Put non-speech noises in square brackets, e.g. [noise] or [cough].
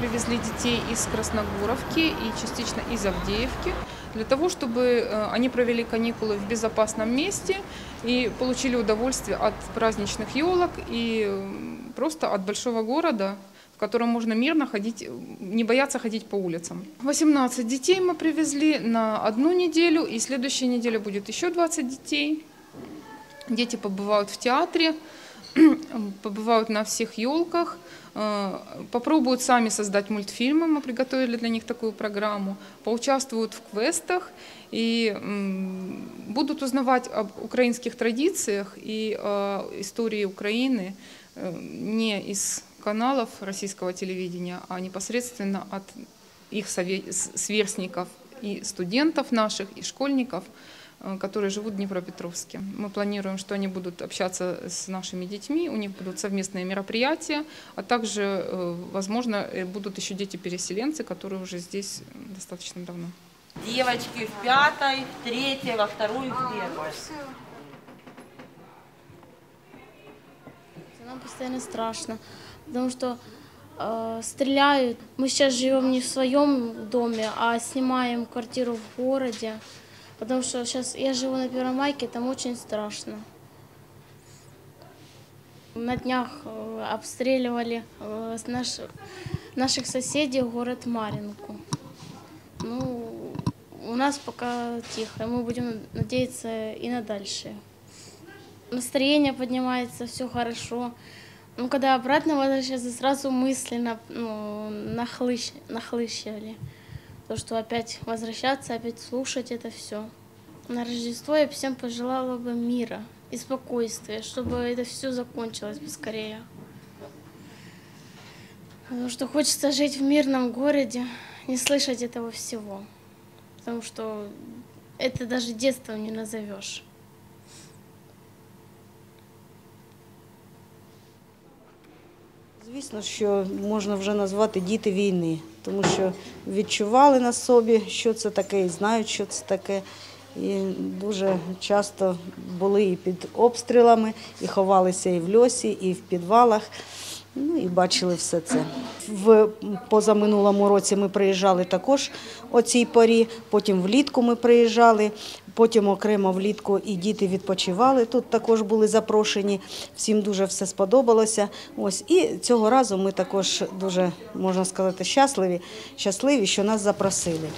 привезли детей из Красногоровки и частично из Авдеевки для того, чтобы э, они провели каникулы в безопасном месте и получили удовольствие от праздничных елок и просто от большого города, в котором можно мирно ходить, не бояться ходить по улицам. 18 детей мы привезли на одну неделю, и следующей неделе будет еще 20 детей. Дети побывают в театре, [clears throat] побывают на всех елках, э, попробуют сами создать мультфильмы, мы приготовили для них такую программу, поучаствуют в квестах и будут узнавать об украинских традициях и о истории Украины э, не из каналов российского телевидения, а непосредственно от их сверстников и студентов наших, и школьников, э, которые живут в Днепропетровске. Мы планируем, что они будут общаться с нашими детьми, у них будут совместные мероприятия, а также, э, возможно, э, будут еще дети-переселенцы, которые уже здесь э, достаточно давно. Девочки в пятой, в третьей, во вторую, в первую. Нам постоянно страшно, потому что э, стреляют. Мы сейчас живем не в своем доме, а снимаем квартиру в городе, потому что сейчас я живу на Первомайке, там очень страшно. На днях э, обстреливали э, наш- наших соседей город Маринку. Ну, у нас пока тихо, мы будем надеяться и на дальше настроение поднимается, все хорошо. Ну, когда обратно возвращаться, сразу мысленно ну, нахлыщ, нахлыщивали То, что опять возвращаться, опять слушать это все. На Рождество я всем пожелала бы мира и спокойствия, чтобы это все закончилось поскорее. Потому что хочется жить в мирном городе, не слышать этого всего. Потому что это даже детством не назовешь. Звісно, що можна вже назвати діти війни, Тому що відчували на собі, що це таке, і знають, що це таке. І дуже часто були і під обстрілами, і ховалися і в льосі, і в підвалах. Ну і бачили все це. В позаминулому році ми приїжджали також о цій порі, потім влітку ми приїжджали, потім окремо влітку і діти відпочивали. Тут також були запрошені. Всім дуже все сподобалося. Ось і цього разу ми також дуже можна сказати щасливі, щасливі, що нас запросили.